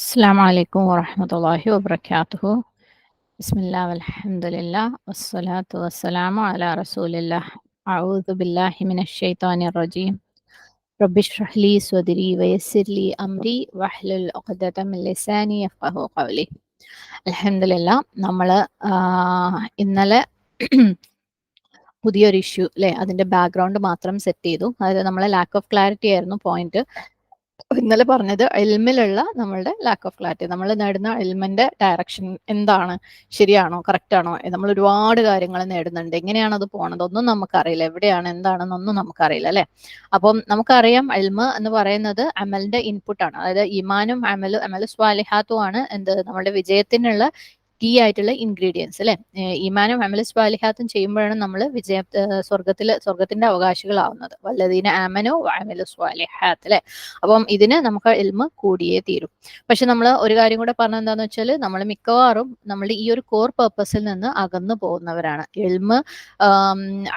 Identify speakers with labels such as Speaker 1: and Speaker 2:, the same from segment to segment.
Speaker 1: അസ്സാം വലൈക്കും വാഹമത്തല്ലാഹി വാബർക്കാത്തു ബിസ്മില്ലാ അലഹമുല്ല വസ്സലാത്തു വസ്സലാമു അല റസൂലില്ലാ അഊദു ബില്ലാഹി മിനശ് ശൈത്താനിർ റജീം. റബ്ബി ഇഷ്റഹ് ലി സ്വദ്രി വയസ്സിർ ലി അംരി വഹ്ലുൽ ഉഖ്ദത മിൻ ലിസാനി യഫ്ഖഹു ഖൗലി. അൽഹംദുലില്ലാ നമ്മൾ ഇന്നലെ പുതിയൊരു ഇഷ്യൂ അല്ലേ അതിന്റെ ബാക്ക്ഗ്രൗണ്ട് മാത്രം സെറ്റ് ചെയ്തു. അതായത് നമ്മളെ ലാക്ക് ഓഫ് ക്ലാരിറ്റി ആയിരുന്നു പോയിന്റ് ഇന്നലെ പറഞ്ഞത് എൽമിലുള്ള നമ്മളുടെ ലാക്ക് ഓഫ് ക്ലാരിറ്റി നമ്മൾ നേടുന്ന എൽമിന്റെ ഡയറക്ഷൻ എന്താണ്? ശരിയാണോ? കറക്റ്റ് ആണോ? നമ്മൾ ഒരുപാട് കാര്യങ്ങൾ നേടുന്നുണ്ട്. എങ്ങനെയാണ് അത് പോണത്? ഒന്നും നമുക്കറിയില്ല. എവിടെയാണ്? എന്താണെന്നൊന്നും നമുക്കറിയില്ല അല്ലെ? അപ്പം നമുക്കറിയാം എൽമ എന്ന് പറയുന്നത് അമലിന്റെ ഇൻപുട്ടാണ് അതായത് ഇമാനും അമലും അമൽ സ്വാലിഹാത്തും ആണ് എന്ത്? നമ്മുടെ വിജയത്തിനുള്ള കീ ആയിട്ടുള്ള ഇൻഗ്രീഡിയൻസ് അല്ലെ ഈമാനും അമല സ്വാലിഹാത്തും ചെയ്യുമ്പോഴാണ് നമ്മൾ വിജയ സ്വർഗത്തിലെ സ്വർഗത്തിന്റെ അവകാശികളാവുന്നത്. വല്ലതീന ആമനോ അമല സ്വാലിഹാത്ത് അല്ലെ? അപ്പം ഇതിന് നമുക്ക് എൽമ കൂടിയേ തീരും. പക്ഷെ നമ്മൾ ഒരു കാര്യം കൂടെ പറഞ്ഞ എന്താന്ന് വെച്ചാൽ നമ്മൾ മിക്കവാറും നമ്മൾ ഈ ഒരു കോർ പേർപ്പസിൽ നിന്ന് അകന്നു പോകുന്നവരാണ്. എൽമ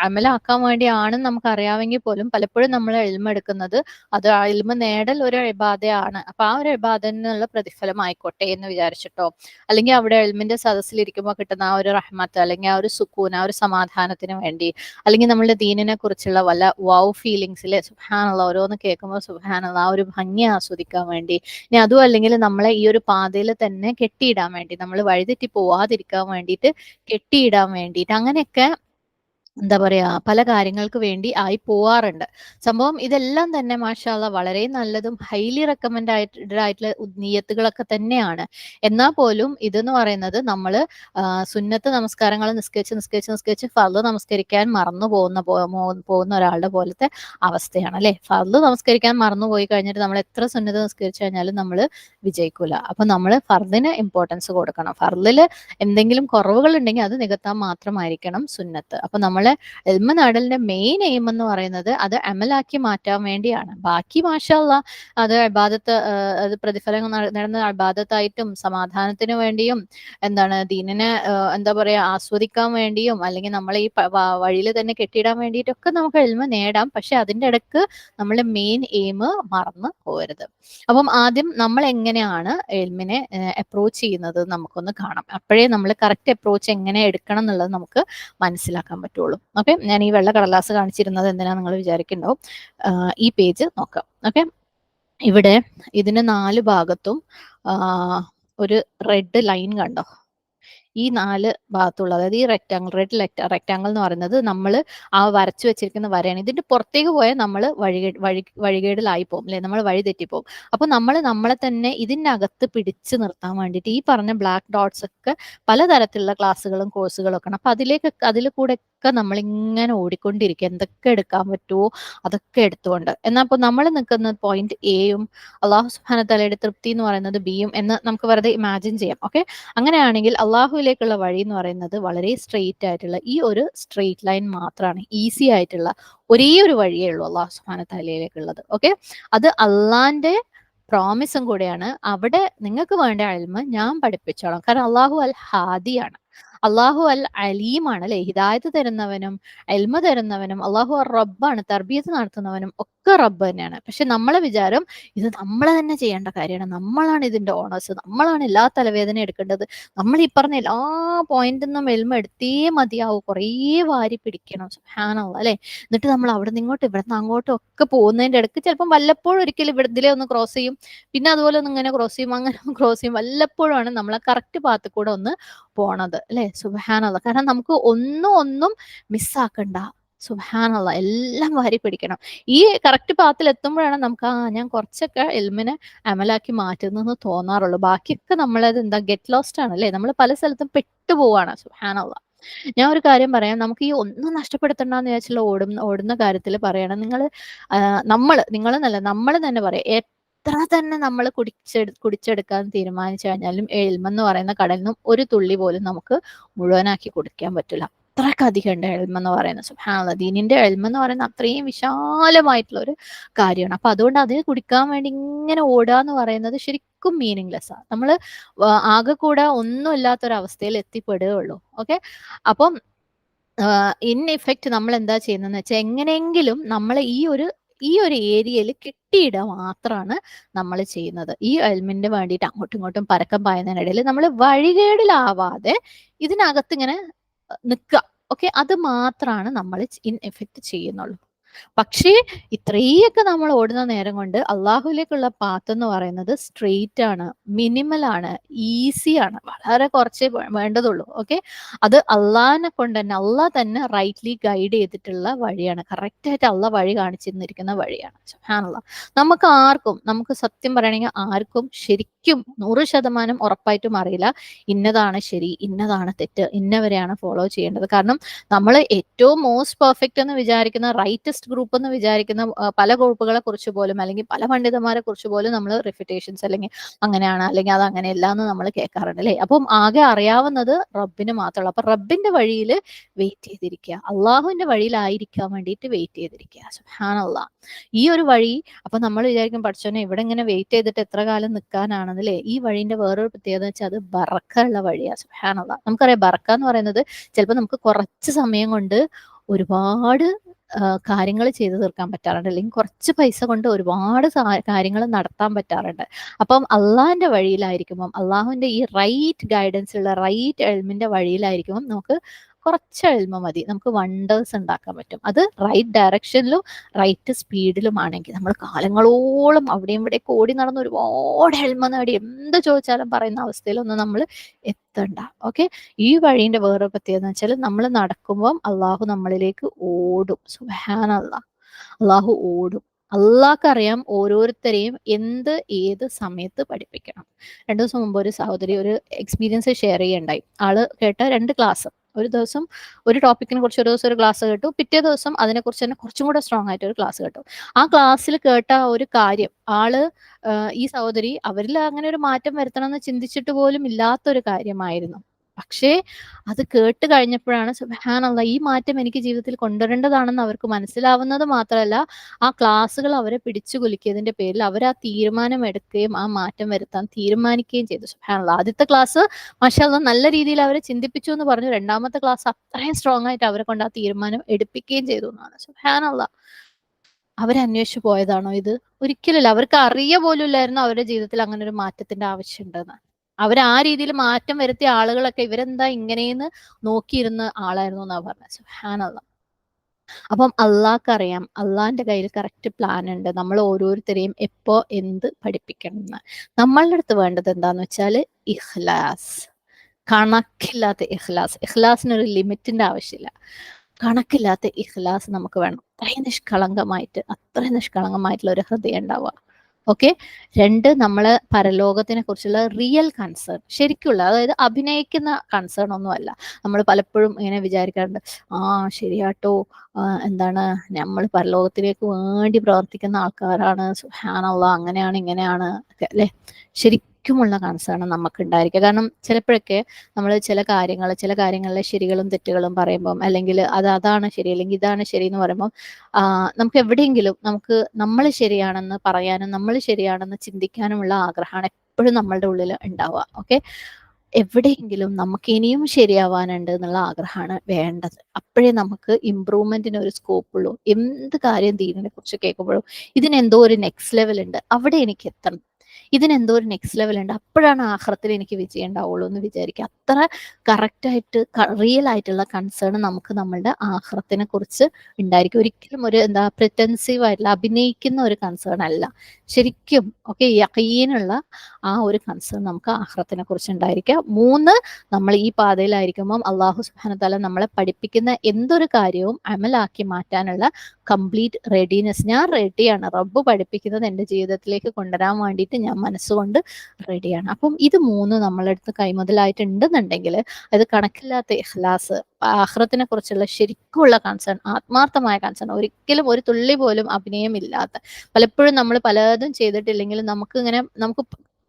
Speaker 1: അമലാക്കാൻ വേണ്ടിയാണ് നമുക്ക് അറിയാമെങ്കിൽ പോലും പലപ്പോഴും നമ്മൾ എൽമ എടുക്കുന്നത് അത് എൽമ നേടൽ ഒരു ഇബാധയാണ് അപ്പൊ ആ ഒരു അഴിബാധനുള്ള പ്രതിഫലം ആയിക്കോട്ടെ എന്ന് വിചാരിച്ചിട്ടോ? അല്ലെങ്കിൽ അവിടെ എൽമിന്റെ സദസ്സിലിരിക്കുമ്പോൾ കിട്ടുന്ന ആ ഒരു റഹ്മത്ത് അല്ലെങ്കിൽ ആ ഒരു സുക്കൂൻ ആ ഒരു സമാധാനത്തിന് വേണ്ടി അല്ലെങ്കിൽ നമ്മളുടെ ദീനിനെ കുറിച്ചുള്ള വല്ല വൗ ഫീലിങ്സിലെ സുഹാനുള്ള ഓരോന്ന് കേൾക്കുമ്പോൾ സുഹാനുള്ള ആ ഒരു ഭംഗി ആസ്വദിക്കാൻ വേണ്ടി. ഇനി അതും അല്ലെങ്കിൽ നമ്മളെ ഈ ഒരു പാതയിൽ തന്നെ കെട്ടിയിടാൻ വേണ്ടി നമ്മൾ വഴിതെറ്റി പോവാതിരിക്കാൻ വേണ്ടിയിട്ട് കെട്ടിയിടാൻ വേണ്ടിയിട്ട് അങ്ങനെയൊക്കെ എന്താ പറയാ പല കാര്യങ്ങൾക്ക് വേണ്ടി ആയി പോവാറുണ്ട്. സംഭവം ഇതെല്ലാം തന്നെ മാഷാല്ല വളരെ നല്ലതും ഹൈലി റെക്കമെൻഡ് ആയിട്ടുള്ള നീയത്തുകളൊക്കെ തന്നെയാണ്. എന്നാൽ പോലും ഇതെന്ന് പറയുന്നത് നമ്മൾ സുന്നത്ത് നമസ്കാരങ്ങൾ നിസ്കരിച്ച് നിസ്കരിച്ച് നിസ്കരിച്ച് ഫർദ് നമസ്കരിക്കാൻ മറന്നു പോകുന്ന പോകുന്ന ഒരാളുടെ പോലത്തെ അവസ്ഥയാണ് അല്ലെ? ഫർദ് നമസ്കരിക്കാൻ മറന്നു പോയി കഴിഞ്ഞിട്ട് നമ്മൾ എത്ര സുന്നത്ത് നിസ്കരിച്ചു കഴിഞ്ഞാലും നമ്മൾ വിജയിക്കൂല. അപ്പൊ നമ്മൾ ഫർദിന് ഇമ്പോർട്ടൻസ് കൊടുക്കണം. ഫർദിൽ എന്തെങ്കിലും കുറവുകൾ ഉണ്ടെങ്കിൽ അത് നികത്താൻ മാത്രമായിരിക്കണം സുന്നത്ത്. അപ്പൊ നമ്മൾ നമ്മളെ എൽമ നാടലിന്റെ മെയിൻ എയിം എന്ന് പറയുന്നത് അത് അമലാക്കി മാറ്റാൻ വേണ്ടിയാണ്. ബാക്കി മാഷല്ല അത് അബാദത്ത് അത് പ്രതിഫലങ്ങൾ നടന്ന അബാദത്തായിട്ടും സമാധാനത്തിന് വേണ്ടിയും എന്താണ് ദീനിനെ എന്താ പറയാ ആസ്വദിക്കാൻ വേണ്ടിയും അല്ലെങ്കിൽ നമ്മൾ ഈ വഴിയിൽ തന്നെ കെട്ടിയിടാൻ വേണ്ടിയിട്ടൊക്കെ നമുക്ക് എൽമ നേടാം. പക്ഷെ അതിന്റെ ഇടയ്ക്ക് നമ്മളെ മെയിൻ എയിം മറന്നു പോകരുത് അപ്പം ആദ്യം നമ്മൾ എങ്ങനെയാണ് എൽമിനെ അപ്രോച്ച് ചെയ്യുന്നത് നമുക്കൊന്ന് കാണാം. അപ്പോഴേ നമ്മൾ കറക്റ്റ് അപ്രോച്ച് എങ്ങനെ എടുക്കണം എന്നുള്ളത് നമുക്ക് മനസ്സിലാക്കാൻ പറ്റുള്ളൂ. ഉള്ളൂ ഓക്കെ? ഞാൻ ഈ വെള്ള കടലാസ് കാണിച്ചിരുന്നത് എന്തിനാ നിങ്ങൾ വിചാരിക്കുന്നുണ്ടാവും? ഈ പേജ് നോക്കാം. ഓക്കെ? ഇവിടെ ഇതിന് നാല് ഭാഗത്തും ഒരു റെഡ് ലൈൻ കണ്ടോ? ഈ നാല് ഭാഗത്തുള്ള അതായത് ഈ റെക്ടാങ്കിൾ റെഡ് റെക്ടാങ്കിൾ എന്ന് പറയുന്നത് നമ്മൾ ആ വരച്ചു വെച്ചിരിക്കുന്ന വരയാണ്. ഇതിന്റെ പുറത്തേക്ക് പോയാൽ നമ്മൾ വഴി വഴി വഴികേടിലായി പോകും അല്ലെ? നമ്മൾ വഴി തെറ്റിപ്പോകും അപ്പൊ നമ്മൾ നമ്മളെ തന്നെ ഇതിന്റെ അകത്ത് പിടിച്ചു നിർത്താൻ വേണ്ടിയിട്ട് ഈ പറഞ്ഞ ബ്ലാക്ക് ഡോട്ട്സ് ഒക്കെ പലതരത്തിലുള്ള ക്ലാസ്സുകളും കോഴ്സുകളും ഒക്കെ അപ്പൊ അതിലേക്ക് അതിൽ കൂടെ ഒക്കെ നമ്മൾ ഇങ്ങനെ ഓടിക്കൊണ്ടിരിക്കുക. എന്തൊക്കെ എടുക്കാൻ പറ്റുമോ അതൊക്കെ എടുത്തുകൊണ്ട്. എന്നാൽ ഇപ്പോൾ നമ്മൾ നിൽക്കുന്ന പോയിന്റ് എയും അള്ളാഹു സുഹാന തലയുടെ തൃപ്തി എന്ന് പറയുന്നത് ബിയും എന്ന് നമുക്ക് വെറുതെ ഇമാജിൻ ചെയ്യാം. ഓക്കെ അങ്ങനെയാണെങ്കിൽ അള്ളാഹുവിലേക്കുള്ള വഴി എന്ന് പറയുന്നത് വളരെ സ്ട്രെയിറ്റ് ആയിട്ടുള്ള ഈ ഒരു സ്ട്രെയിറ്റ് ലൈൻ മാത്രമാണ് ഈസി ആയിട്ടുള്ള ഒരേ ഒരു വഴിയേ ഉള്ളൂ അള്ളാഹു സുഹാന തലയിലേക്കുള്ളത് ഓക്കെ അത് അള്ളാന്റെ പ്രോമിസും കൂടെയാണ്. അവിടെ നിങ്ങൾക്ക് വേണ്ട അഴിമ ഞാൻ പഠിപ്പിച്ചോളാം. കാരണം അള്ളാഹു അൽ ഹാദിയാണ് അള്ളാഹു അൽ അലീമാണ് അല്ലെ? ഹിദായത്ത് തരുന്നവനും എൽമ തരുന്നവനും അള്ളാഹു റബ്ബാണ് തർബീയത്ത് നടത്തുന്നവനും ഒക്കെ റബ്ബ് തന്നെയാണ്. പക്ഷെ നമ്മളെ വിചാരം ഇത് നമ്മൾ തന്നെ ചെയ്യേണ്ട കാര്യമാണ്. നമ്മളാണ് ഇതിന്റെ ഓണേഴ്സ് നമ്മളാണ് എല്ലാ തലവേദന എടുക്കേണ്ടത്. നമ്മൾ ഈ പറഞ്ഞ എല്ലാ പോയിന്റിൽ നിന്നും എൽമ എടുത്തേ മതിയാവും. കുറേ വാരി പിടിക്കണം. ഹാനുള്ള അല്ലെ? എന്നിട്ട് നമ്മൾ അവിടെ നിന്ന് ഇങ്ങോട്ട് ഇവിടെ നിന്ന് അങ്ങോട്ടും ഒക്കെ പോകുന്നതിന്റെ ഇടയ്ക്ക് ചിലപ്പം വല്ലപ്പോഴും ഒരിക്കലും ഇവിടെ ഇതിലെ ഒന്ന് ക്രോസ് ചെയ്യും. പിന്നെ അതുപോലെ ഒന്ന് ഇങ്ങനെ ക്രോസ് ചെയ്യും അങ്ങനെ ക്രോസ് ചെയ്യും. വല്ലപ്പോഴുമാണ് നമ്മളെ കറക്റ്റ് പാത്ത് കൂടെ ഒന്ന് പോണത്. അല്ലെ? സുബഹാനുള്ള കാരണം നമുക്ക് ഒന്നും ഒന്നും മിസ്സാക്കണ്ട. സുബാനുള്ള എല്ലാം വാരി പിടിക്കണം. ഈ കറക്റ്റ് പാത്തിൽ എത്തുമ്പോഴാണ് നമുക്ക് ആ ഞാൻ കുറച്ചൊക്കെ എൽമിനെ അമലാക്കി മാറ്റുന്നെന്ന് തോന്നാറുള്ളൂ. ബാക്കിയൊക്കെ നമ്മളത് എന്താ ഗെറ്റ് ലോസ്റ്റ് ആണ് അല്ലേ നമ്മൾ പല സ്ഥലത്തും പെട്ടുപോവാണ് സുബാനുള്ള ഞാൻ ഒരു കാര്യം പറയാം. നമുക്ക് ഈ ഒന്നും നഷ്ടപ്പെടുത്തണ്ടെന്ന് വിചാരിച്ചുള്ള ഓടുന്ന ഓടുന്ന കാര്യത്തിൽ പറയണം. നിങ്ങൾ നമ്മൾ നിങ്ങൾ എന്നല്ല നമ്മൾ തന്നെ പറയാം. എത്ര തന്നെ നമ്മൾ കുടിച്ചെടു കുടിച്ചെടുക്കാൻ തീരുമാനിച്ചു കഴിഞ്ഞാലും എൽമെന്ന് പറയുന്ന കടലിൽ ഒരു തുള്ളി പോലും നമുക്ക് മുഴുവനാക്കി കുടിക്കാൻ പറ്റില്ല. അത്രക്കധികം ഉണ്ട് എൽമെന്ന് പറയുന്നത്. സുഹാന ദീനിന്റെ എൽമെന്ന് എന്ന് പറയുന്നത് അത്രയും വിശാലമായിട്ടുള്ള ഒരു കാര്യമാണ്. അപ്പൊ അതുകൊണ്ട് അത് കുടിക്കാൻ വേണ്ടി ഇങ്ങനെ ഓടുക എന്ന് പറയുന്നത് ശരിക്കും മീനിങ്ലെസ് ആണ് നമ്മൾ ആകെ കൂടെ ഒന്നും ഇല്ലാത്തൊരവസ്ഥയിൽ എത്തിപ്പെടുകയുള്ളൂ. ഓക്കെ? അപ്പം ഇൻ ഇഫക്റ്റ് നമ്മൾ എന്താ ചെയ്യുന്നതെന്ന് വെച്ചാൽ എങ്ങനെയെങ്കിലും നമ്മൾ ഈ ഒരു ഈ ഒരു ഏരിയയിൽ കിട്ടിയിട മാത്രമാണ് നമ്മൾ ചെയ്യുന്നത്. ഈ എൽമിന് വേണ്ടിയിട്ട് അങ്ങോട്ടും ഇങ്ങോട്ടും പരക്കം പായുന്നതിനിടയിൽ നമ്മൾ വഴികേടിലാവാതെ ഇതിനകത്ത് ഇങ്ങനെ നിൽക്കുക ഓക്കെ? അത് മാത്രമാണ് നമ്മൾ ഇൻ എഫക്റ്റ് ചെയ്യുന്നുള്ളൂ. പക്ഷേ ഇത്രയൊക്കെ നമ്മൾ ഓടുന്ന നേരം കൊണ്ട് അള്ളാഹുലേക്കുള്ള പാത്ത് എന്ന് പറയുന്നത് സ്ട്രെയിറ്റ് ആണ് മിനിമൽ ആണ് ഈസി ആണ്. വളരെ കുറച്ചേ വേണ്ടതുള്ളൂ ഓക്കെ അത് അള്ളാഹിനെ കൊണ്ട് തന്നെ അള്ളാഹ് തന്നെ റൈറ്റ്ലി ഗൈഡ് ചെയ്തിട്ടുള്ള വഴിയാണ്. കറക്റ്റ് ആയിട്ട് അള്ള വഴി കാണിച്ചിരുന്നിരിക്കുന്ന വഴിയാണ്. സുബ്ഹാനല്ലാ. നമുക്ക് ആർക്കും നമുക്ക് സത്യം പറയണെങ്കിൽ ആർക്കും ശരിക്കും നൂറ് ശതമാനം ഉറപ്പായിട്ടും അറിയില്ല ഇന്നതാണ് ശരി ഇന്നതാണ് തെറ്റ് ഇന്നവരെയാണ് ഫോളോ ചെയ്യേണ്ടത്. കാരണം നമ്മൾ ഏറ്റവും മോസ്റ്റ് പെർഫെക്റ്റ് എന്ന് വിചാരിക്കുന്ന റൈറ്റസ്റ്റ് ഗ്രൂപ്പ് എന്ന് വിചാരിക്കുന്ന പല ഗ്രൂപ്പുകളെ കുറിച്ച് പോലും അല്ലെങ്കിൽ പല പണ്ഡിതന്മാരെ കുറിച്ച് പോലും നമ്മൾ റിഫിറ്റേഷൻസ് അല്ലെങ്കിൽ അങ്ങനെയാണ് അല്ലെങ്കിൽ അത് അങ്ങനെയല്ല എന്ന് നമ്മൾ കേൾക്കാറുണ്ട് അല്ലേ? അപ്പം ആകെ അറിയാവുന്നത് റബ്ബിന് മാത്രമുള്ളൂ അപ്പൊ റബ്ബിന്റെ വഴിയിൽ വെയിറ്റ് ചെയ്തിരിക്കുക. അള്ളാഹുവിന്റെ വഴിയിലായിരിക്കാൻ വേണ്ടിയിട്ട് വെയിറ്റ് ചെയ്തിരിക്കുക. സുഹാനല്ലാ ഈ ഒരു വഴി അപ്പൊ നമ്മൾ വിചാരിക്കും പഠിച്ചോനെ ഇവിടെ ഇങ്ങനെ വെയിറ്റ് ചെയ്തിട്ട് എത്ര കാലം നിൽക്കാനാണെന്ന് അല്ലേ? ഈ വഴിന്റെ വേറൊരു പ്രത്യേകത വെച്ചാൽ അത് ബറക്കുള്ള വഴിയാണ് സുഹാനല്ലാ നമുക്കറിയാം ബറക്ക എന്ന് പറയുന്നത് ചിലപ്പോൾ നമുക്ക് കുറച്ച് സമയം കൊണ്ട് ഒരുപാട് കാര്യങ്ങൾ ചെയ്തു തീർക്കാൻ പറ്റാറുണ്ട്. അല്ലെങ്കിൽ കുറച്ച് പൈസ കൊണ്ട് ഒരുപാട് കാര്യങ്ങൾ നടത്താൻ പറ്റാറുണ്ട്. അപ്പം അള്ളാഹിന്റെ വഴിയിലായിരിക്കുമ്പം അള്ളാഹുവിന്റെ ഈ റൈറ്റ് ഗൈഡൻസ് ഉള്ള റൈറ്റ് എൽമിന്റെ വഴിയിലായിരിക്കുമ്പം നമുക്ക് കുറച്ച് എഴുമ മതി. നമുക്ക് വണ്ടേഴ്സ് ഉണ്ടാക്കാൻ പറ്റും. അത് റൈറ്റ് ഡയറക്ഷനിലും റൈറ്റ് സ്പീഡിലും ആണെങ്കിൽ നമ്മൾ കാലങ്ങളോളം അവിടെയും ഇവിടെ ഓടി നടന്ന് ഒരുപാട് എഴുമ നേടി എന്ത് ചോദിച്ചാലും പറയുന്ന അവസ്ഥയിലൊന്നും നമ്മൾ എത്തണ്ട. ഓക്കെ ഈ വഴീന്റെ വേറെ പ്രത്യേകത എന്ന് വെച്ചാൽ നമ്മൾ നടക്കുമ്പം അള്ളാഹു നമ്മളിലേക്ക് ഓടും. സുഹാൻ അള്ളാഹ് ഓടും. അള്ളാഹ്ക്കറിയാം ഓരോരുത്തരെയും എന്ത് ഏത് സമയത്ത് പഠിപ്പിക്കണം. രണ്ടു ദിവസം മുമ്പ് ഒരു സഹോദരി ഒരു എക്സ്പീരിയൻസ് ഷെയർ ചെയ്യണ്ടായി ആൾ കേട്ട രണ്ട് ക്ലാസ് ഒരു ദിവസം ഒരു ടോപ്പിക്കിനെ കുറിച്ച് ഒരു ദിവസം ഒരു ക്ലാസ് കേട്ടു. പിറ്റേ ദിവസം അതിനെക്കുറിച്ച് തന്നെ കുറച്ചും കൂടെ സ്ട്രോങ് ആയിട്ട് ഒരു ക്ലാസ് കേട്ടു. ആ ക്ലാസ്സിൽ കേട്ട ഒരു കാര്യം ആൾ ഈ സഹോദരി അവരിൽ അങ്ങനെ ഒരു മാറ്റം വരുത്തണം എന്ന് ചിന്തിച്ചിട്ട് പോലും ഇല്ലാത്തൊരു കാര്യമായിരുന്നു. പക്ഷേ അത് കേട്ട് കഴിഞ്ഞപ്പോഴാണ് സുബാനുള്ള ഈ മാറ്റം എനിക്ക് ജീവിതത്തിൽ കൊണ്ടുവരേണ്ടതാണെന്ന് അവർക്ക് മനസ്സിലാവുന്നത് മാത്രമല്ല ആ ക്ലാസ്സുകൾ അവരെ പിടിച്ചു കുലുക്കിയതിന്റെ പേരിൽ അവർ ആ തീരുമാനം എടുക്കുകയും ആ മാറ്റം വരുത്താൻ തീരുമാനിക്കുകയും ചെയ്തു. സുബാനുള്ള ആദ്യത്തെ ക്ലാസ് മഷാല്ല നല്ല രീതിയിൽ അവരെ ചിന്തിപ്പിച്ചു എന്ന് പറഞ്ഞു. രണ്ടാമത്തെ ക്ലാസ് അത്രയും സ്ട്രോങ് ആയിട്ട് അവരെ കൊണ്ട് ആ തീരുമാനം എടുപ്പിക്കുകയും ചെയ്തു എന്നാണ്. സുബാനുള്ള അവരന്വേഷിച്ചു പോയതാണോ ഇത്? ഒരിക്കലല്ല അവർക്ക് അറിയ പോലും ഇല്ലായിരുന്നു അവരുടെ ജീവിതത്തിൽ അങ്ങനെ ഒരു മാറ്റത്തിന്റെ ആവശ്യമുണ്ടെന്ന് അവർ ആ രീതിയിൽ മാറ്റം വരുത്തിയ ആളുകളൊക്കെ ഇവരെന്താ ഇങ്ങനെയെന്ന് നോക്കിയിരുന്ന ആളായിരുന്നു എന്നാ പറഞ്ഞത്. സുഹാനുള്ള അപ്പം അള്ളാഹ്ക്ക് അറിയാം അള്ളാഹിന്റെ കയ്യിൽ കറക്റ്റ് പ്ലാൻ ഉണ്ട്. നമ്മൾ ഓരോരുത്തരെയും എപ്പോ എന്ത് പഠിപ്പിക്കണം എന്ന്. നമ്മളുടെ അടുത്ത് വേണ്ടത് എന്താന്ന് വെച്ചാൽ ഇഖ്ലാസ്. കണക്കില്ലാത്ത ഇഖ്ലാസ്. ഇഖ്ലാസിനൊരു ലിമിറ്റിന്റെ ആവശ്യമില്ല. കണക്കില്ലാത്ത ഇഖ്ലാസ് നമുക്ക് വേണം. അത്രയും നിഷ്കളങ്കമായിട്ട് അത്രയും നിഷ്കളങ്കമായിട്ടുള്ള ഒരു ഹൃദയം ഉണ്ടാവുക. ഓക്കെ? രണ്ട് നമ്മൾ പരലോകത്തിനെ കുറിച്ചുള്ള റിയൽ കൺസേൺ ശരിക്കുള്ള അതായത് അഭിനയിക്കുന്ന കൺസേൺ ഒന്നുമല്ല. നമ്മൾ പലപ്പോഴും ഇങ്ങനെ വിചാരിക്കാറുണ്ട് ആ ശരിയാട്ടോ എന്താണ് നമ്മൾ പരലോകത്തിലേക്ക് വേണ്ടി പ്രവർത്തിക്കുന്ന ആൾക്കാരാണ് സുഹാനുള്ള അങ്ങനെയാണ് ഇങ്ങനെയാണ് അല്ലെ? ശരിക്കുമുള്ള കൺസേൺ നമുക്ക് ഉണ്ടായിരിക്കുക കാരണം ചിലപ്പോഴൊക്കെ നമ്മൾ ചില കാര്യങ്ങൾ ചില കാര്യങ്ങളിലെ ശരികളും തെറ്റുകളും പറയുമ്പം അല്ലെങ്കിൽ അത് അതാണ് ശരി അല്ലെങ്കിൽ ഇതാണ് ശരി എന്ന് പറയുമ്പോൾ നമുക്ക് എവിടെയെങ്കിലും നമുക്ക് നമ്മൾ ശരിയാണെന്ന് പറയാനും നമ്മൾ ശരിയാണെന്ന് ചിന്തിക്കാനുമുള്ള ആഗ്രഹമാണ് എപ്പോഴും നമ്മളുടെ ഉള്ളിൽ ഉണ്ടാവുക. ഓക്കെ എവിടെയെങ്കിലും നമുക്ക് ഇനിയും ശരിയാവാനുണ്ട് എന്നുള്ള ആഗ്രഹമാണ് വേണ്ടത്. അപ്പോഴേ നമുക്ക് ഇമ്പ്രൂവ്മെന്റിന് ഒരു സ്കോപ്പ് ഉള്ളൂ. എന്ത് കാര്യം ദീനിനെ കുറിച്ച് കേൾക്കുമ്പോഴും ഇതിനെന്തോ ഒരു നെക്സ്റ്റ് ലെവൽ ഉണ്ട്. അവിടെ എനിക്ക് എത്തണം. ഇതിനെന്തോ ഒരു നെക്സ്റ്റ് ലെവൽ ഉണ്ട്. അപ്പോഴാണ് ആഹ്റത്തിൽ എനിക്ക് വിജയം ഉണ്ടാവുള്ളൂ എന്ന് വിചാരിക്കുക. അത്ര കറക്റ്റായിട്ട് റിയൽ ആയിട്ടുള്ള കൺസേൺ നമുക്ക് നമ്മളുടെ ആഹ്റത്തിനെ കുറിച്ച് ഉണ്ടായിരിക്കും. ഒരിക്കലും ഒരു എന്താ പ്രിറ്റൻസീവ് ആയിട്ടുള്ള അഭിനയിക്കുന്ന ഒരു കൺസേൺ അല്ല. ശരിക്കും ഓക്കെ യക്കീനുള്ള ആ ഒരു കൺസേൺ നമുക്ക് ആഹ്റത്തിനെ കുറിച്ച് ഉണ്ടായിരിക്കുക. മൂന്ന് നമ്മൾ ഈ പാതയിലായിരിക്കുമ്പം അള്ളാഹു സുബാനത്താല നമ്മളെ പഠിപ്പിക്കുന്ന എന്തൊരു കാര്യവും അമലാക്കി മാറ്റാനുള്ള കംപ്ലീറ്റ് റെഡിനെസ് ഞാൻ റെഡിയാണ് റബ്ബ് പഠിപ്പിക്കുന്നത് എന്റെ ജീവിതത്തിലേക്ക് കൊണ്ടുവരാൻ വേണ്ടിയിട്ട് ഞാൻ മനസ്സുകൊണ്ട് റെഡിയാണ്. അപ്പം ഇത് മൂന്ന് നമ്മളെടുത്ത് കൈമുതലായിട്ടുണ്ടെന്നുണ്ടെങ്കിൽ അത് കണക്കില്ലാത്ത ഇഖ്ലാസ് ആഹ്റത്തിനെ കുറിച്ചുള്ള ശരിക്കുള്ള കൺസേൺ ആത്മാർത്ഥമായ കൺസേൺ ഒരിക്കലും ഒരു തുള്ളി പോലും അഭിനയമില്ലാത്ത പലപ്പോഴും നമ്മൾ പലതും ചെയ്തിട്ടില്ലെങ്കിൽ നമുക്ക് ഇങ്ങനെ നമുക്ക്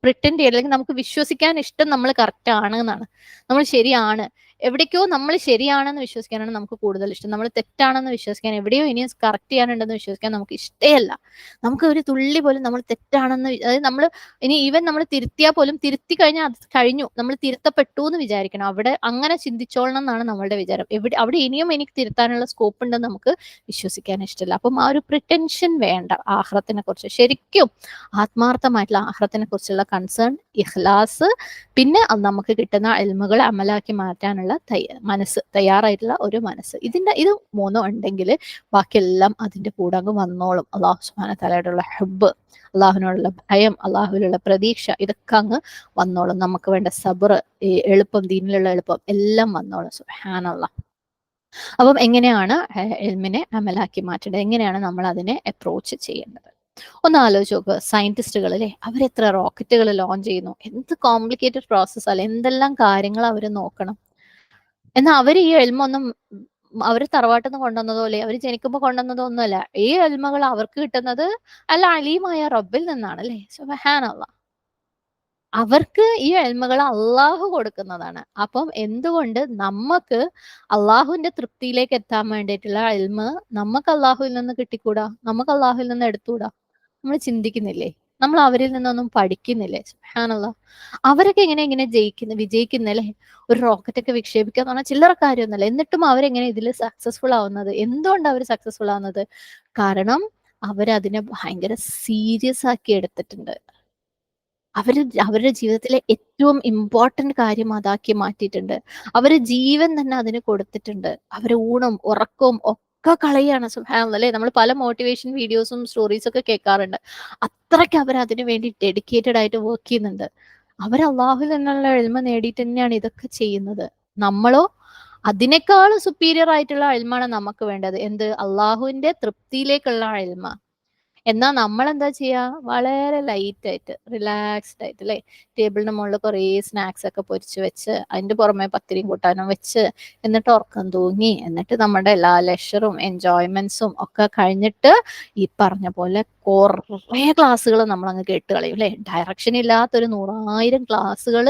Speaker 1: പ്രിട്ടൻഡ് ചെയ്യാൻ അല്ലെങ്കിൽ നമുക്ക് വിശ്വസിക്കാൻ ഇഷ്ടം നമ്മൾ കറക്റ്റ് ആണ് എന്നാണ്. നമ്മൾ ശരിയാണ്. എവിടേക്കോ നമ്മൾ ശരിയാണെന്ന് വിശ്വസിക്കാനാണ് നമുക്ക് കൂടുതൽ ഇഷ്ടം. നമ്മൾ തെറ്റാണെന്ന് വിശ്വസിക്കാൻ എവിടെയോ ഇനിയും കറക്റ്റ് ചെയ്യാനുണ്ടെന്ന് വിശ്വസിക്കാൻ നമുക്ക് ഇഷ്ടമല്ല നമുക്ക് ഒരു തുള്ളി പോലും നമ്മൾ തെറ്റാണെന്ന് അതായത് നമ്മൾ ഇനി ഈവൻ നമ്മൾ തിരുത്തിയാൽ പോലും തിരുത്തി കഴിഞ്ഞാൽ അത് കഴിഞ്ഞു. നമ്മൾ തിരുത്തപ്പെട്ടു എന്ന് വിചാരിക്കണം. അവിടെ അങ്ങനെ ചിന്തിച്ചോളണം എന്നാണ് നമ്മളുടെ വിചാരം. എവിടെ അവിടെ ഇനിയും എനിക്ക് തിരുത്താനുള്ള സ്കോപ്പ് ഉണ്ടെന്ന് നമുക്ക് വിശ്വസിക്കാൻ ഇഷ്ടമല്ല അപ്പം ആ ഒരു പ്രിറ്റൻഷൻ വേണ്ട ആഹ്റത്തിനെ കുറിച്ച്. ശരിക്കും ആത്മാർത്ഥമായിട്ടുള്ള ആഹ്റത്തിനെ കുറിച്ചുള്ള കൺസേൺ ഇഖ്ലാസ് പിന്നെ നമുക്ക് കിട്ടുന്ന എൽമുകൾ അമലാക്കി മാറ്റാനുള്ള തയ്യ മനസ്സ് തയ്യാറായിട്ടുള്ള ഒരു മനസ്സ്. ഇതിന്റെ ഇത് മൂന്നും ഉണ്ടെങ്കിൽ ബാക്കിയെല്ലാം അതിന്റെ കൂടെ അങ്ങ് വന്നോളും. അള്ളാഹു സുബാന തലയോടുള്ള ഹബ്ബ് അള്ളാഹുവിനോടുള്ള ഭയം അള്ളാഹുവിലുള്ള പ്രതീക്ഷ ഇതൊക്കെ അങ്ങ് വന്നോളും. നമുക്ക് വേണ്ട സബർ എളുപ്പം ദീനിലുള്ള എളുപ്പം എല്ലാം വന്നോളും. സുഹാനുള്ള അപ്പം എങ്ങനെയാണ് എൽമിനെ അമലാക്കി മാറ്റേണ്ടത്? എങ്ങനെയാണ് നമ്മൾ അതിനെ അപ്രോച്ച് ചെയ്യേണ്ടത്? ഒന്ന് ആലോചിച്ച് നോക്കുക സയന്റിസ്റ്റുകൾ അല്ലെ അവരെത്ര റോക്കറ്റുകൾ ലോഞ്ച് ചെയ്യുന്നു? എന്ത് കോംപ്ലിക്കേറ്റഡ് പ്രോസസ് അല്ലെ? എന്തെല്ലാം കാര്യങ്ങൾ അവർ നോക്കണം? എന്നാൽ അവർ ഈ എൽമൊന്നും അവർ തറവാട്ടിൽ നിന്ന് കൊണ്ടുവന്നതോ അല്ലെ അവർ ജനിക്കുമ്പോൾ കൊണ്ടുവന്നതോ ഒന്നുമല്ല. ഈ എൽമകൾ അവർക്ക് കിട്ടുന്നത് അല്ല അലീമായ റബ്ബിൽ നിന്നാണ് അല്ലെ? സുബഹാനല്ല അവർക്ക് ഈ എൽമകൾ അള്ളാഹു കൊടുക്കുന്നതാണ്. അപ്പം എന്തുകൊണ്ട് നമുക്ക് അള്ളാഹുവിന്റെ തൃപ്തിയിലേക്ക് എത്താൻ വേണ്ടിയിട്ടുള്ള എൽമ നമുക്ക് അള്ളാഹുവിൽ നിന്ന് കിട്ടിക്കൂടാ? നമുക്ക് അള്ളാഹുവിൽ നിന്ന് എടുത്തുകൂടാ നമ്മൾ ചിന്തിക്കുന്നില്ലേ? നമ്മൾ അവരിൽ നിന്നൊന്നും പഠിക്കുന്നില്ലേ? സുഹാനുള്ള അവരൊക്കെ എങ്ങനെ ഇങ്ങനെ ജയിക്കുന്ന വിജയിക്കുന്നല്ലേ ഒരു റോക്കറ്റ് ഒക്കെ വിക്ഷേപിക്കുക എന്ന് പറഞ്ഞാൽ ചില്ലറ കാര്യമൊന്നുമല്ല. എന്നിട്ടും അവരെങ്ങനെ ഇതിൽ സക്സസ്ഫുൾ ആവുന്നത്? എന്തുകൊണ്ട് അവർ സക്സസ്ഫുൾ ആവുന്നത്? കാരണം അവരതിനെ ഭയങ്കര സീരിയസ് ആക്കി എടുത്തിട്ടുണ്ട്. അവർ അവരുടെ ജീവിതത്തിലെ ഏറ്റവും ഇമ്പോർട്ടന്റ് കാര്യം അതാക്കി മാറ്റിയിട്ടുണ്ട്. അവർ ജീവൻ തന്നെ അതിന് കൊടുത്തിട്ടുണ്ട്. അവർ ഊണും ഉറക്കവും ഒക്കെ കളയാണ്. അല്ലെ? നമ്മൾ പല മോട്ടിവേഷൻ വീഡിയോസും സ്റ്റോറീസും ഒക്കെ കേൾക്കാറുണ്ട്. അത്രയ്ക്ക് അവർ അതിനു വേണ്ടി ഡെഡിക്കേറ്റഡ് ആയിട്ട് വർക്ക് ചെയ്യുന്നുണ്ട്. അവർ അള്ളാഹുൽ എന്നുള്ള എഴുമ നേടിയിട്ട് തന്നെയാണ് ഇതൊക്കെ ചെയ്യുന്നത്. നമ്മളോ അതിനേക്കാൾ സുപ്പീരിയർ ആയിട്ടുള്ള അഴിമാണ് നമുക്ക് വേണ്ടത്. എന്ത്? അള്ളാഹുവിന്റെ തൃപ്തിയിലേക്കുള്ള എൽമ. എന്നാൽ നമ്മൾ എന്താ ചെയ്യുക വളരെ ലൈറ്റ് ആയിട്ട് റിലാക്സ്ഡ് ആയിട്ട് അല്ലെ? ടേബിളിന് മുകളിൽ കുറേ സ്നാക്സ് ഒക്കെ പൊരിച്ച് വെച്ച് അതിന്റെ പുറമെ പത്തിരിയും കൂട്ടാനും വെച്ച് എന്നിട്ട് ഉറക്കം തൂങ്ങി. എന്നിട്ട് നമ്മുടെ എല്ലാ ലെഷറും എൻജോയ്മെന്റ്സും ഒക്കെ കഴിഞ്ഞിട്ട് ഈ പറഞ്ഞ പോലെ കുറേ ക്ലാസ്സുകൾ നമ്മൾ അങ്ങ് കേട്ട് കളയും അല്ലെ? ഡയറക്ഷൻ ഇല്ലാത്തൊരു നൂറായിരം ക്ലാസ്സുകൾ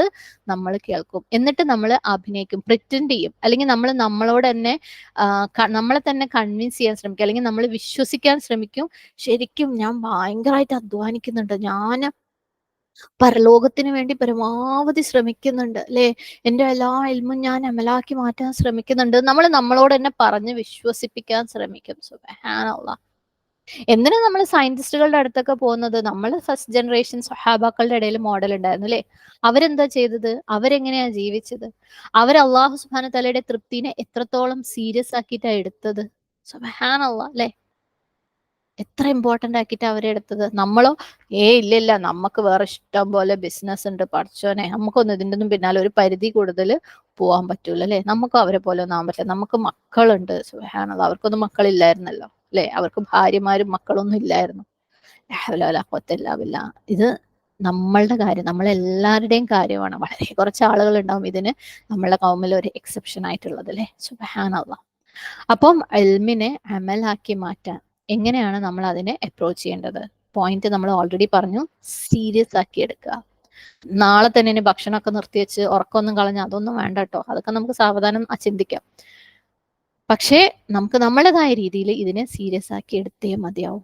Speaker 1: നമ്മൾ കേൾക്കും. എന്നിട്ട് നമ്മൾ അഭിനയിക്കും പ്രിറ്റൻഡ് ചെയ്യും. അല്ലെങ്കിൽ നമ്മൾ നമ്മളോട് തന്നെ നമ്മളെ തന്നെ കൺവിൻസ് ചെയ്യാൻ ശ്രമിക്കും. അല്ലെങ്കിൽ നമ്മൾ വിശ്വസിക്കാൻ ശ്രമിക്കും. ശരിക്കും ഞാൻ ഭയങ്കരമായിട്ട് അധ്വാനിക്കുന്നുണ്ട്. ഞാൻ പരലോകത്തിന് വേണ്ടി പരമാവധി ശ്രമിക്കുന്നുണ്ട്. അല്ലെ? എന്റെ എല്ലാ എൽമും ഞാൻ അമലാക്കി മാറ്റാൻ ശ്രമിക്കുന്നുണ്ട്. നമ്മൾ നമ്മളോട് തന്നെ പറഞ്ഞ് വിശ്വസിപ്പിക്കാൻ ശ്രമിക്കും. സുബഹാനല്ല. എന്തിനാ നമ്മൾ സയന്റിസ്റ്റുകളുടെ അടുത്തൊക്കെ പോകുന്നത്? നമ്മൾ ഫസ്റ്റ് ജനറേഷൻ സഹാബാക്കളുടെ ഇടയിൽ മോഡൽ ഉണ്ടായിരുന്നു അല്ലെ? അവരെന്താ ചെയ്തത്? അവരെങ്ങനെയാ ജീവിച്ചത്? അവർ അള്ളാഹു സുബാന തലയുടെ തൃപ്തിനെ എത്രത്തോളം സീരിയസ് ആക്കിയിട്ടാണ് എടുത്തത്? സുബഹാനല്ല അല്ലെ? എത്ര ഇമ്പോർട്ടന്റ് ആക്കിയിട്ട് അവരെ എടുത്തത്? നമ്മളോ? ഏ ഇല്ല ഇല്ല നമുക്ക് വേറെ ഇഷ്ടം പോലെ ബിസിനസ് ഉണ്ട്. പഠിച്ചോനെ നമുക്കൊന്നും ഇതിന്റെ ഒന്നും പിന്നാലെ ഒരു പരിധി കൂടുതൽ പോകാൻ പറ്റൂല അല്ലെ? നമുക്കും അവരെ പോലെ ഒന്നും ആവാൻ പറ്റില്ല. നമുക്ക് മക്കളുണ്ട്. സുഹാനത് അവർക്കൊന്നും മക്കളില്ലായിരുന്നല്ലോ അല്ലെ? അവർക്ക് ഭാര്യമാരും മക്കളൊന്നും ഇല്ലായിരുന്നു. കൊത്തല്ലാവില്ല ഇത് നമ്മളുടെ കാര്യം. നമ്മളെല്ലാവരുടെയും കാര്യമാണ്. വളരെ കുറച്ച് ആളുകൾ ഉണ്ടാവും ഇതിന് നമ്മളുടെ കൗമിൽ ഒരു എക്സെപ്ഷൻ ആയിട്ടുള്ളത് അല്ലെ? സുബഹാനല്ല അപ്പം എൽമിനെ അമലാക്കി മാറ്റാൻ എങ്ങനെയാണ് നമ്മൾ അതിനെ അപ്രോച്ച് ചെയ്യേണ്ടത്? പോയിന്റ് നമ്മൾ ഓൾറെഡി പറഞ്ഞു സീരിയസ് ആക്കി എടുക്കുക. നാളെ തന്നെ ഇനി ഭക്ഷണമൊക്കെ നിർത്തിവെച്ച് ഉറക്കമൊന്നും കളഞ്ഞ് അതൊന്നും വേണ്ട കേട്ടോ അതൊക്കെ നമുക്ക് സാവധാനം ചിന്തിക്കാം. പക്ഷേ നമുക്ക് നമ്മുടേതായ രീതിയിൽ ഇതിനെ സീരിയസ് ആക്കി എടുത്തേ മതിയാവും.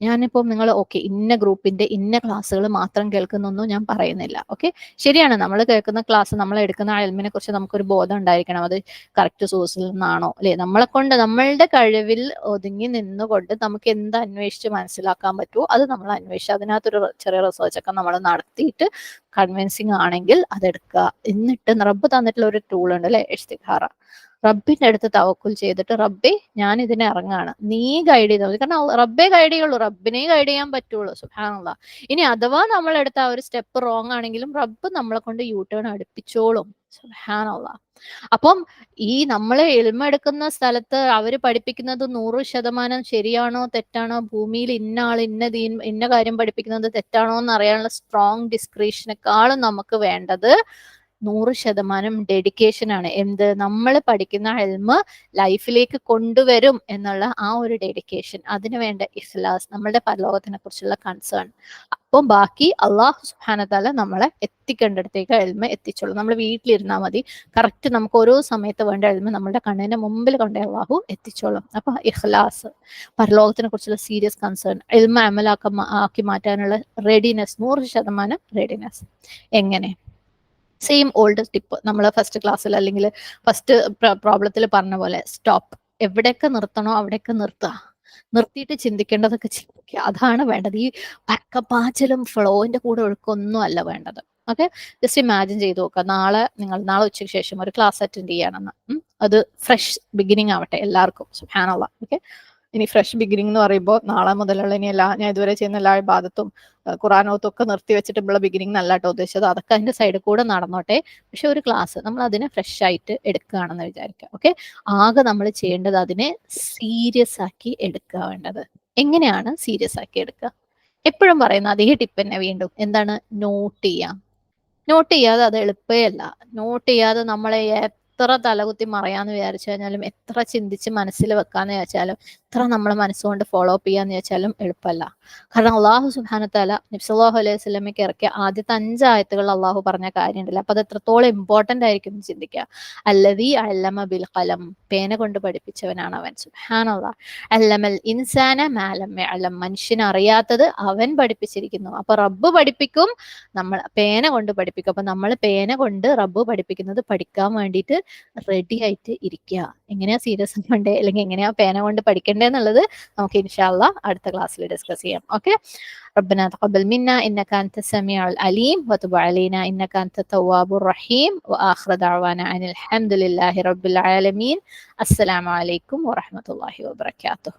Speaker 1: ഞാനിപ്പോൾ നിങ്ങൾ ഓക്കെ ഇന്ന ഗ്രൂപ്പിന്റെ ഇന്ന ക്ലാസ്സുകൾ മാത്രം കേൾക്കുന്നൊന്നും ഞാൻ പറയുന്നില്ല ഓക്കെ ശരിയാണ് നമ്മൾ കേൾക്കുന്ന ക്ലാസ് നമ്മൾ എടുക്കുന്ന അയൽമിനെ കുറിച്ച് നമുക്കൊരു ബോധം ഉണ്ടായിരിക്കണം. അത് കറക്റ്റ് സോഴ്സിൽ നിന്നാണോ? അല്ലെ? നമ്മളെ കൊണ്ട് നമ്മളുടെ കഴിവിൽ ഒതുങ്ങി നിന്നുകൊണ്ട് നമുക്ക് എന്ത് അന്വേഷിച്ച് മനസ്സിലാക്കാൻ പറ്റുമോ അത് നമ്മൾ അന്വേഷിച്ച് അതിനകത്തൊരു ചെറിയ റിസർച്ച് ഒക്കെ നമ്മൾ നടത്തിയിട്ട് കൺവിൻസിങ് ആണെങ്കിൽ അതെടുക്കുക. എന്നിട്ട് റബ്ബ് തന്നിട്ടുള്ള ഒരു ടൂൾ ഉണ്ട് അല്ലെ? ഇഷ്തിഖാറ റബ്ബിന്റെ അടുത്ത് തവക്കുൽ ചെയ്തിട്ട് റബ്ബെ ഞാൻ ഇതിനെ ഇറങ്ങാണ്. നീ ഗൈഡ് ചെയ്താൽ മതി. കാരണം റബ്ബെ ഗൈഡ് ചെയ്യുള്ളൂ. റബ്ബിനെ ഗൈഡ് ചെയ്യാൻ പറ്റുള്ളൂ. സുഹാനുള്ള ഇനി അഥവാ നമ്മൾ എടുത്ത ആ ഒരു സ്റ്റെപ്പ് റോങ് ആണെങ്കിലും റബ്ബ് നമ്മളെ കൊണ്ട് യൂ ടേൺ അടുപ്പിച്ചോളും. സുഹാനുള്ള അപ്പം ഈ നമ്മളെ എളിമെടുക്കുന്ന സ്ഥലത്ത് അവർ പഠിപ്പിക്കുന്നത് നൂറ് ശതമാനം ശരിയാണോ തെറ്റാണോ ഭൂമിയിൽ ഇന്ന ആൾ ഇന്ന ദീൻ ഇന്ന കാര്യം പഠിപ്പിക്കുന്നത് തെറ്റാണോ എന്ന് അറിയാനുള്ള സ്ട്രോങ് ഡിസ്ക്രിപ്ഷനേക്കാളും നമുക്ക് വേണ്ടത് നൂറ് ശതമാനം ഡെഡിക്കേഷൻ ആണ്. എന്ത്? നമ്മൾ പഠിക്കുന്ന എൽമ് ലൈഫിലേക്ക് കൊണ്ടുവരും എന്നുള്ള ആ ഒരു ഡെഡിക്കേഷൻ അതിന് വേണ്ട ഇഖ്ലാസ് നമ്മളുടെ പരലോകത്തിനെ കുറിച്ചുള്ള കൺസേൺ അപ്പം ബാക്കി അള്ളാഹു സുഹാനത്താല നമ്മളെ എത്തിക്കേണ്ടടത്തേക്ക് എൽമ എത്തിച്ചോളൂ. നമ്മൾ വീട്ടിലിരുന്നാൽ മതി. കറക്റ്റ് നമുക്ക് ഓരോ സമയത്ത് വേണ്ട എൽമ നമ്മുടെ കണ്ണിന് മുമ്പിൽ കൊണ്ടേ അള്ളാഹു എത്തിച്ചോളും. അപ്പൊ ഇഖ്ലാസ് പരലോകത്തിനെ കുറിച്ചുള്ള സീരിയസ് കൺസേൺ എൽമ അമലാക്ക ആക്കി മാറ്റാനുള്ള റെഡിനെസ് നൂറ് ശതമാനം റെഡിനെസ് എങ്ങനെ? സെയിം ഓൾഡ് ടിപ്പ് നമ്മൾ ഫസ്റ്റ് ക്ലാസ്സിൽ അല്ലെങ്കിൽ ഫസ്റ്റ് പ്രോബ്ലത്തിൽ പറഞ്ഞ പോലെ സ്റ്റോപ്പ് എവിടെയൊക്കെ നിർത്തണോ അവിടെയൊക്കെ നിർത്തുക നിർത്തിയിട്ട് ചിന്തിക്കേണ്ടതൊക്കെ ചിന്തിക്കുക. അതാണ് വേണ്ടത്. ഈ പക്കപ്പാച്ചിലും ഫ്ലോയിന്റെ കൂടെ ഒഴുക്കൊന്നും അല്ല വേണ്ടത്. ഓക്കെ ജസ്റ്റ് ഇമാജിൻ ചെയ്ത് നോക്കുക. നാളെ നിങ്ങൾ നാളെ ഉച്ചയ്ക്ക് ശേഷം ഒരു ക്ലാസ് അറ്റൻഡ് ചെയ്യണമെന്ന് അത് ഫ്രഷ് ബിഗിനിങ് ആവട്ടെ എല്ലാവർക്കും. സുഹാനുള്ള ഓക്കെ ഇനി ഫ്രഷ് ബിഗിനിങ് എന്ന് പറയുമ്പോൾ നാളെ മുതലുള്ള ഇനി എല്ലാ ഞാൻ ഇതുവരെ ചെയ്യുന്ന എല്ലാ വിഭാഗത്തും ഖുറാനോത്തും ഒക്കെ നിർത്തി വെച്ചിട്ടുള്ള ബിഗിനിങ് നല്ല കേട്ടോ ഉദ്ദേശിച്ചത്. അതൊക്കെ അതിന്റെ സൈഡിൽ കൂടെ നടന്നോട്ടെ. പക്ഷെ ഒരു ക്ലാസ് നമ്മൾ അതിനെ ഫ്രഷ് ആയിട്ട് എടുക്കുകയാണെന്ന് വിചാരിക്കുക. ഓക്കെ ആകെ നമ്മൾ ചെയ്യേണ്ടത് അതിനെ സീരിയസ് ആക്കി എടുക്കുക വേണ്ടത്. എങ്ങനെയാണ് സീരിയസ് ആക്കി എടുക്കുക? എപ്പോഴും പറയുന്ന അതേ ടിപ്പ് തന്നെ വീണ്ടും. എന്താണ്? നോട്ട് ചെയ്യാം. നോട്ട് ചെയ്യാതെ അത് എളുപ്പമല്ല നോട്ട് ചെയ്യാതെ നമ്മളെ എത്ര തലകുത്തി മറയാന്ന് വിചാരിച്ചു കഴിഞ്ഞാലും എത്ര ചിന്തിച്ച് മനസ്സിൽ വെക്കാന്ന് വിചാരിച്ചാലും എത്ര നമ്മളെ മനസ്സുകൊണ്ട് ഫോളോ അപ്പ് ചെയ്യാന്ന് വെച്ചാലും എളുപ്പമല്ല. കാരണം അള്ളാഹു സുബാനത്താല നബ്സല്ലാഹു അലൈഹി സ്വലമയ്ക്ക് ഇറക്കിയ ആദ്യത്തെ അഞ്ചായത്തുകൾ അള്ളാഹു പറഞ്ഞ കാര്യമുണ്ടല്ലോ. അപ്പൊ അത് എത്രത്തോളം ഇമ്പോർട്ടന്റ് ആയിരിക്കും എന്ന് ചിന്തിക്കുക. അല്ലതി അല്ലമ ബിൽ കലം പേന കൊണ്ട് പഠിപ്പിച്ചവനാണ് അവൻ. സുബാനുള്ള അല്ലമൽ ഇൻസാന മാലം അല്ലം മനുഷ്യൻ അറിയാത്തത് അവൻ പഠിപ്പിച്ചിരിക്കുന്നു. അപ്പൊ റബ്ബ് പഠിപ്പിക്കും നമ്മൾ പേന കൊണ്ട് പഠിപ്പിക്കും. അപ്പൊ നമ്മൾ പേന കൊണ്ട് റബ്ബ് പഠിപ്പിക്കുന്നത് പഠിക്കാൻ വേണ്ടിയിട്ട് റെഡി ആയിട്ട് ഇരിക്കുക. എങ്ങനെയാ സീരിയസ് കൊണ്ടേ അല്ലെങ്കിൽ എങ്ങനെയാ പേന കൊണ്ട് പഠിക്കണ്ടേ? എന്നുള്ളത് നമുക്ക് ഇൻഷാല്ല അടുത്ത ക്ലാസ്സിൽ ഡിസ്കസ് ചെയ്യാം ഓക്കെ ربنا تقبل منا إنك أنت السميع العليم وتب علينا إنك أنت التواب الرحيم وآخر دعوانا أن الحمد لله رب العالمين السلام عليكم ورحمة الله وبركاته